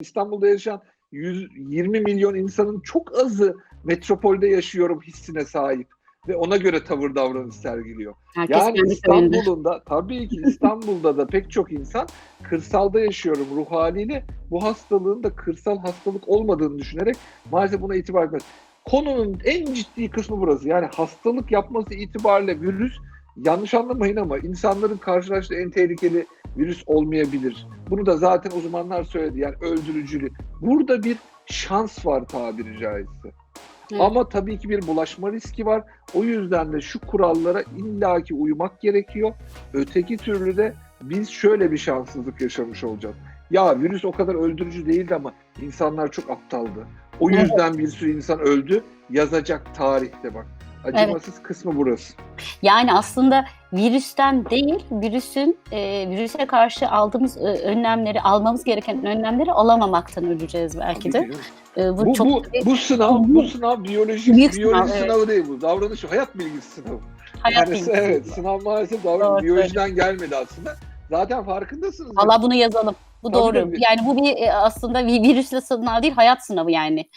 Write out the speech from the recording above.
İstanbul'da yaşayan 120 milyon insanın çok azı metropolde yaşıyorum hissine sahip ve ona göre tavır davranış sergiliyor. Herkes Yani. İstanbul'un da tabii ki İstanbul'da da pek çok insan kırsalda yaşıyorum ruh haliyle bu hastalığın da kırsal hastalık olmadığını düşünerek maalesef buna itibar etmez. Konunun en ciddi kısmı burası. Yani hastalık yapması itibariyle virüs yanlış anlamayın ama insanların karşılaştığı en tehlikeli virüs olmayabilir. Bunu da zaten uzmanlar söyledi. Yani öldürücülü. Burada bir şans var tabiri caizse. Evet. Ama tabii ki bir bulaşma riski var. O yüzden de şu kurallara illaki uymak gerekiyor. Öteki türlü de biz şöyle bir şanssızlık yaşamış olacağız. Ya virüs o kadar öldürücü değildi ama insanlar çok aptaldı. O Evet. yüzden bir sürü insan öldü. Yazacak tarihte bak. Acımasız kısmı burası. Yani aslında virüsten değil, virüsün e, virüse karşı aldığımız e, önlemleri, almamız gereken önlemleri alamamaktan öleceğiz belki de. E, bu, Bu, çok bu, bu sınav, bu sınav biyoloji, Büyük biyoloji sınav, evet. sınavı değil bu. Davranış, hayat bilgisi sınavı. hayat Yani bilgisi. evet, sınav maalesef davranış, Doğru biyolojiden gelmedi aslında. Zaten farkındasınız. Valla bunu yazalım. Bu Tabii, doğru. tabii. Yani bu bir e, aslında bir virüsle sınav değil, hayat sınavı yani.